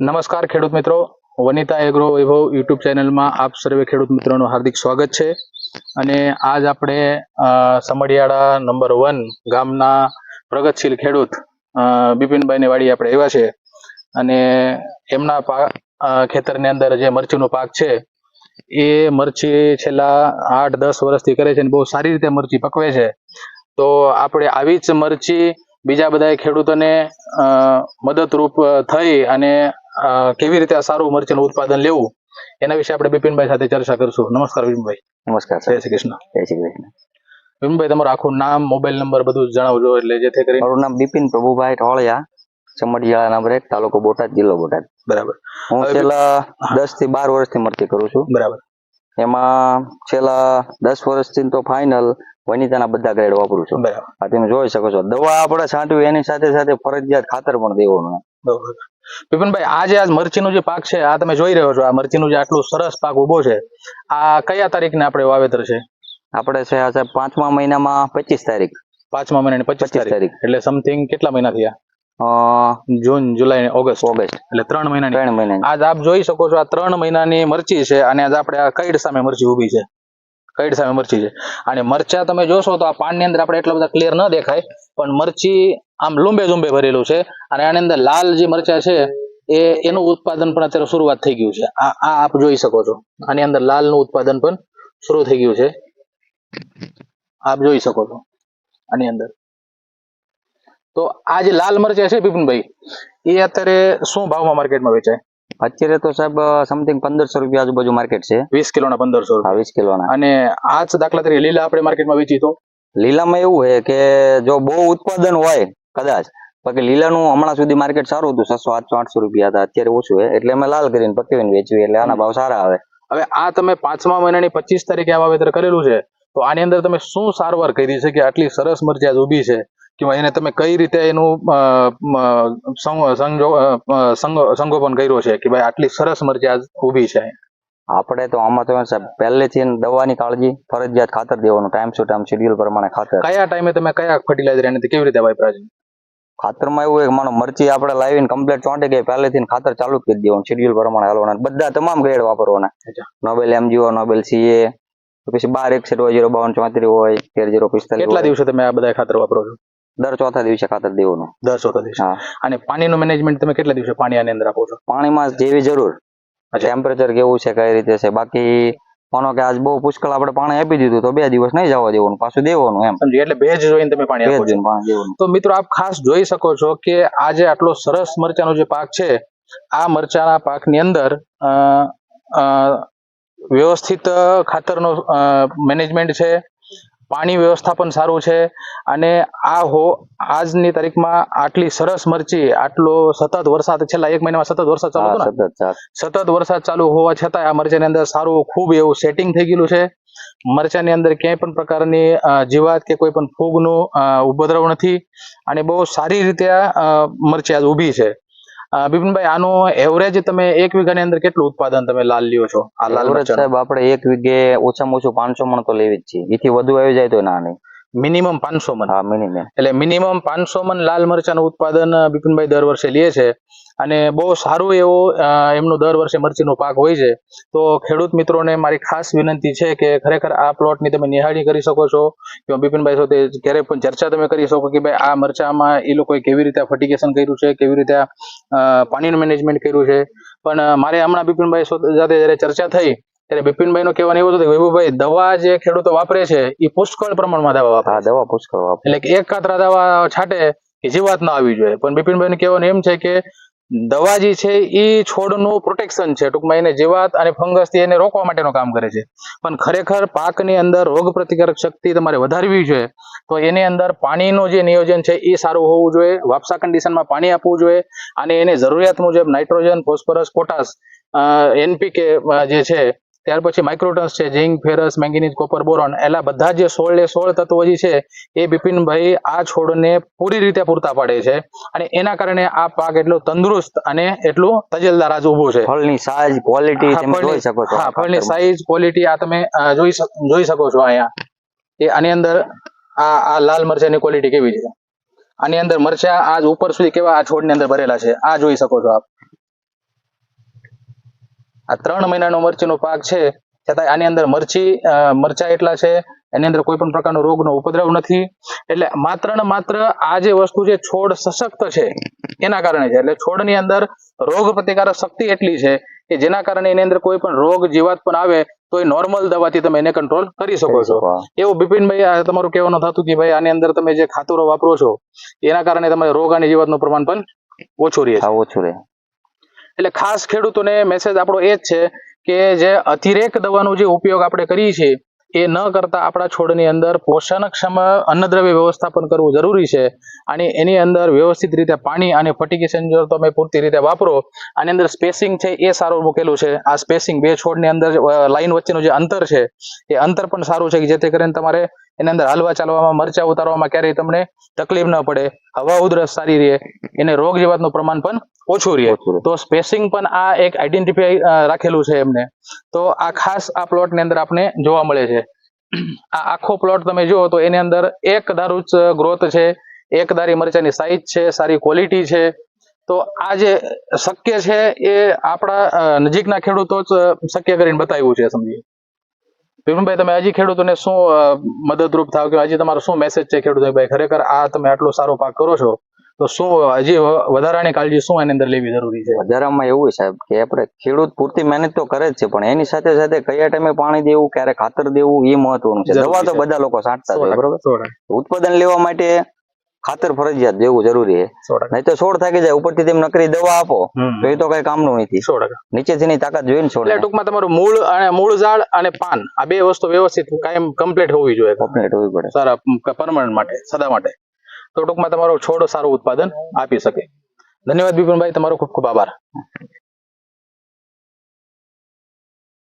નમસ્કાર ખેડૂત મિત્રો. વનિતા એગ્રો વૈભવ યુટ્યુબ ચેનલમાં આપ સર્વે ખેડૂત મિત્રોનું હાર્દિક સ્વાગત છે. અને આજ આપણે સમડિયાળા નંબર વન ગામના પ્રગતશીલ ખેડૂત બિપિનભાઈ વાડી આપણે આવ્યા છે. અને એમના પાક ખેતરની અંદર જે મરચીનો પાક છે, એ મરચી છેલ્લા આઠ દસ વર્ષથી કરે છે અને બહુ સારી રીતે મરચી પકવે છે. તો આપણે આવી જ મરચી બીજા બધા ખેડૂતોને મદદરૂપ થઈ અને કેવી રીતે આ સારું મરચીનું ઉત્પાદન લેવું એના વિશે આપણે બિપિનભાઈ સાથે ચર્ચા કરશું. નમસ્કાર બિપિનભાઈ. નમસ્કાર જય શ્રી કૃષ્ણ. જય શ્રી કૃષ્ણ. બિપિનભાઈ તમારું આખું નામ મોબાઈલ નંબર બધું જણાવજો એટલે જેથી કરીને મારું નામ બિપિન પ્રભુભાઈ ઢોળિયા ચમડિયાળા નંબર એક તાલુકો બોટાદ જિલ્લો બોટાદ. બરાબર. હું છેલ્લા દસથી બાર વર્ષથી મરતી કરું છું. બરાબર. એમાં છેલ્લા દસ વર્ષથી તો ફાઇનલ વનિતાના બધા ગ્રેડ વાપરું છું. આ તમે જોઈ શકો છો. દવા આપણે છાંટવી એની સાથે સાથે ફરજિયાત ખાતર પણ દેવાનું બિપિનભાઈ આ જે આ મરચીનો જે પાક છે આ તમે જોઈ રહ્યો છો આ મરચીનું જે આટલું સરસ પાક ઊભો છે આ કયા તારીખને આપણે વાવેતર છે? આપણે છે આ સાહેબ પાંચમા મહિનામાં પચીસ તારીખ. પાંચમા મહિનાની પચીસ તારીખ. એટલે સમથિંગ કેટલા મહિના થયા? June July August. ઓગસ્ટ. એટલે ત્રણ મહિના ત્રણ મહિના આજ આપ જોઈ શકો છો આ ત્રણ મહિનાની મરચી છે અને આજ આપણે આ કઈડ સામે મરચી ઊભી છે. કઈડ સામે મરચી છે. અને મરચા તમે જોશો તો આ પાનની અંદર આપણે એટલા બધા ક્લિયર ન દેખાય પણ મરચી આમ લુંબે લુંબે ભરેલું છે અને આની અંદર લાલ જે મરચા છે એ એનું ઉત્પાદન પણ અત્યારે શરૂઆત થઈ ગયું છે. આ આ આપ જોઈ શકો છો. આની અંદર લાલનું ઉત્પાદન પણ શરૂ થઈ ગયું છે. આપ જોઈ શકો છો. આની અંદર. તો આ જે લાલ મરચા છે બિપિનભાઈ એ અત્યારે શું ભાવમાં માર્કેટમાં વેચાય? અત્યારે તો સાહેબ સમથિંગ પંદરસો રૂપિયા આજુબાજુ માર્કેટ છે. વીસ કિલોના પંદરસો હા વીસ કિલોના. અને આ જ દાખલા તરીકે લીલા આપણે માર્કેટમાં વેચી તો? લીલામાં એવું છે કે જો બહુ ઉત્પાદન હોય કદાચ બાકી લીલાનું હમણાં સુધી માર્કેટ સારું હતું છસો આઠસો આઠસો રૂપિયા હતા અત્યારે ઓછું છે. એટલે અમે લાલ કરીને પકવીને વેચવી એટલે આના ભાવ સારા આવે. હવે આ તમે પાંચમા મહિનાની પચીસ તારીખે આ વાવેતર કરેલું છે તો આની અંદર તમે શું સારવાર કરી છે કે આટલી સરસ મરચી આજ ઊભી છે? કે એને તમે કઈ રીતે એનું સંગોપન કર્યું છે? કે ભાઈ આટલી સરસ મરચી આજ ઊભી છે? આપણે તો આમાં તો સાહેબ પહેલેથી દવાની કાળજી ફરજિયાત ખાતર દેવાનું ટાઈમ ટુ ટાઈમ શેડ્યુલ પ્રમાણે ખાતર. કયા ટાઈમે તમે કયા ફર્ટિલાઇઝર એનાથી કેવી રીતે વાપર્યા છે? ખાતરમાં એવું એક કે માનો મરચી આપણે લાવીને કમ્પ્લીટ ચોંટી ગઈ પહેલેથી ખાતર ચાલુ જ કરી દેવાનું શેડ્યુલ પ્રમાણે હાલવાના. બધા તમામ ગ્રેડ વાપરવાના. નોબેલ એમજીઓ નોબેલ સીએ પછી બાર એકસઠ હોય જીરો બાવન ચોત્રીસ હોય તેર જીરો પિસ્તાલીસ કેટલા. દિવસે તમે આ બધા ખાતર વાપરો છો? દર ચોથા દિવસે ખાતર દેવાનું. દર ચોથા દિવસે. અને પાણીનું મેનેજમેન્ટ તમે કેટલા દિવસે પાણી આની અંદર આપો છો? પાણીમાં જેવી જરૂર. ટેમ્પરેચર કેવું છે કઈ રીતે છે? બાકી માનો કે આજ બહુ પુષ્કળ આપણે પાણી આપી દીધું તો બે દિવસ નહીં જવા દેવાનું પાછું દેવાનું એમ. સમજી એટલે ભેજ જોઈને તમે પાણી આપો છો. તો મિત્રો આપ ખાસ જોઈ શકો છો કે આ જે આટલો સરસ મરચાનો જે પાક છે આ મરચાના પાકની અંદર વ્યવસ્થિત ખાતરનો મેનેજમેન્ટ છે પાણી વ્યવસ્થાપન સારું છે. અને આ હો આજની તારીખમાં આટલી સરસ મરચી આટલો સતત વરસાદ છેલ્લા એક મહિનામાં સતત વરસાદ ચાલુ હતો ને? સતત વરસાદ ચાલુ હોવા છતાં આ મરચાની અંદર સારું ખૂબ એવું સેટિંગ થઈ ગયેલું છે. મરચાની અંદર ક્યાંય પણ પ્રકારની જીવાત કે કોઈ પણ ફૂગનું ઉપદ્રવ નથી. અને બહુ સારી રીતે આ મરચી આજ ઊભી છે. બિપિનભાઈ આનું એવરેજ તમે એક વીઘાની અંદર કેટલું ઉત્પાદન તમે લાલ લ્યો છો? આ લાલ સાહેબ આપણે એક વીઘે ઓછામાં ઓછું પાંચસો મણ તો લેવી જ છીએ એથી વધુ આવી જાય તો ના નહીં. મિનિમમ પાંચસો મન હા મિનિમમ. એટલે મિનિમમ પાંચસો મન લાલ મરચાનું ઉત્પાદન બિપિનભાઈ દર વર્ષે લે છે. અને બહુ સારું એવું એમનો દર વર્ષે મરચીનો પાક હોય છે. તો ખેડૂત મિત્રોને મારી ખાસ વિનંતી છે કે ખરેખર આ પ્લોટની તમે નિહાળી કરી શકો છો. કે બિપિનભાઈ સાથે ક્યારેય પણ ચર્ચા તમે કરી શકો કે ભાઈ આ મરચામાં એ લોકોએ કેવી રીતે ફર્ટિગેશન કર્યું છે કેવી રીતે પાણીનું મેનેજમેન્ટ કર્યું છે. પણ મારે હમણાં બિપિનભાઈ સાથે જ્યારે ચર્ચા થઈ ત્યારે બિપિનભાઈ નું કહેવાનું એવું હતું કે વૈભવભાઈ દવા જે ખેડૂતો વાપરે છે એ પુષ્કળ પ્રમાણમાં દવા વાપરે હા દવા પુષ્કળ વાપરે. એટલે કે એક કાતરા દવા છાંટે કે જીવાત ના આવી જોઈએ. પણ બિપિનભાઈ નું કહેવાનું એમ છે કે દવા જે છે એ છોડનું પ્રોટેક્શન છે. ટૂંકમાં એને જીવાત અને ફંગસથી એને રોકવા માટેનું કામ કરે છે. પણ ખરેખર પાકની અંદર રોગ પ્રતિકારક શક્તિ તમારે વધારવી જોઈએ તો એની અંદર પાણીનું જે નિયોજન છે એ સારું હોવું જોઈએ. વાપસા કન્ડિશનમાં પાણી આપવું જોઈએ અને એને જરૂરિયાત મુજબ નાઇટ્રોજન ફોસ્ફરસ પોટાશ એનપીકે જે છે ત્યાર પછી માઇક્રોટન્સ છે zinc ferrous manganese copper boron એલા બધા જે સોળ સોળ તત્વો જે છે એ બિપિનભાઈ આ છોડને પૂરી રીતે પૂરતા પાડે છે. અને એના કારણે આ પાક એટલો તંદુરસ્ત અને એટલું તજેલદાર આજ ઊભું છે. ફળની સાઈઝ ક્વોલિટી તમે જોઈ શકો છો. હા ફળની સાઈઝ ક્વોલિટી આ તમે જોઈ શક- જોઈ શકો છો અહીંયા. એ આની અંદર આ આ લાલ મરચાની ક્વોલિટી કેવી છે? આની અંદર મરચા આજ ઉપર સુધી કેવા આ છોડની અંદર ભરેલા છે? આ જોઈ શકો છો આપ. આ ત્રણ મહિનાનો મરચીનો પાક છે. છતાં આની અંદર મરચી મરચા એટલા છે. એની અંદર કોઈ પણ પ્રકારનો રોગનો ઉપદ્રવ નથી. એટલે માત્ર ને માત્ર આ જે વસ્તુ છે છોડ સશક્ત છે એના કારણે છે. એટલે છોડની અંદર રોગ પ્રતિકારક શક્તિ એટલી છે કે જેના કારણે એની અંદર કોઈ પણ રોગ જીવાત પણ આવે તો એ નોર્મલ દવાથી તમે એને કંટ્રોલ કરી શકો છો. એવું બિપિનભાઈ તમારું કહેવાનું થતું કે ભાઈ આની અંદર તમે જે ખાતરો વાપરો છો એના કારણે તમારે રોગ અને જીવાતનું પ્રમાણ પણ ઓછું રહે ઓછું રહે. એટલે ખાસ ખેડૂતોને મેસેજ આપણો એ જ છે કે જે અતિરેક દવાનો જે ઉપયોગ આપણે કરીએ છીએ, એ ન કરતા આપણા છોડની અંદર પોષણક્ષમ અન્નદ્રવ્ય વ્યવસ્થાપન કરવું જરૂરી છે. અને એની અંદર વ્યવસ્થિત રીતે પાણી અને ફર્ટિગેશન જો તમે પૂરતી રીતે વાપરો, આની અંદર સ્પેસિંગ છે એ સારું મૂકેલું છે. આ સ્પેસિંગ બે છોડની અંદર લાઈન વચ્ચેનું જે અંતર છે, એ અંતર પણ સારું છે કે જેથી કરીને તમારે એની અંદર હાલવા ચાલવામાં, મરચા ઉતારવામાં ક્યારેય તમને તકલીફ ન પડે. હવા ઉધરસ સારી રહે. એને રોગ જીવાતનું પ્રમાણ પણ ઓછું રહે. તો સ્પેસિંગ પણ આ એક આઈડેન્ટિફાઈ રાખેલું છે એમને. તો આ ખાસ આ પ્લોટની અંદર આપણે જોવા મળે છે. આ આખો પ્લોટ તમે જુઓ તો એની અંદર એક દારૂ ગ્રોથ છે એક દારી મરચાની સાઈઝ છે સારી ક્વોલિટી છે. તો આ જે શક્ય છે એ આપણા નજીકના ખેડૂતો જ શક્ય કરીને બતાવ્યું છે સમજીએ વિપિનભાઈ તમે હજી ખેડૂતોને શું મદદરૂપ થાવ કે હજી તમારો શું મેસેજ છે ખેડૂતો ભાઈ ખરેખર આ તમે આટલો સારો પાક કરો છો. તો શું હજી વધારાની કાળજી શું એની અંદર લેવી જરૂરી છે? વધારામાં એવું સાહેબ કે આપણે ખેડૂત પૂરતી મહેનત તો કરે જ છે પણ એની સાથે સાથે કયા ટાઈમે પાણી દેવું ક્યારે ખાતર દેવું એ મહત્વનું છે. દવા તો બધા લોકો છાંટતા હોય બરોબર? ઉત્પાદન લેવા માટે ખાતર ફરજિયાત દેવું જરૂરી છે. નહીં તો છોડ થાકી જાય ઉપરથી તેમ નકરી દવા આપો તો એ તો કઈ કામનું નથી. નીચેથી ની તાકાત જોઈને છોડ ટૂંકમાં તમારું મૂળ અને મૂળ ઝાડ અને પાન આ બે વસ્તુ વ્યવસ્થિત કાયમ કમ્પ્લીટ હોવી જોઈએ. કમ્પ્લીટ હોવી પડે. સારા પરમનન્ટ માટે સદા માટે. તો ટૂંકમાં તમારો છોડ સારું ઉત્પાદન આપી શકે. ધન્યવાદ બિપિનભાઈ તમારો ખૂબ ખૂબ આભાર.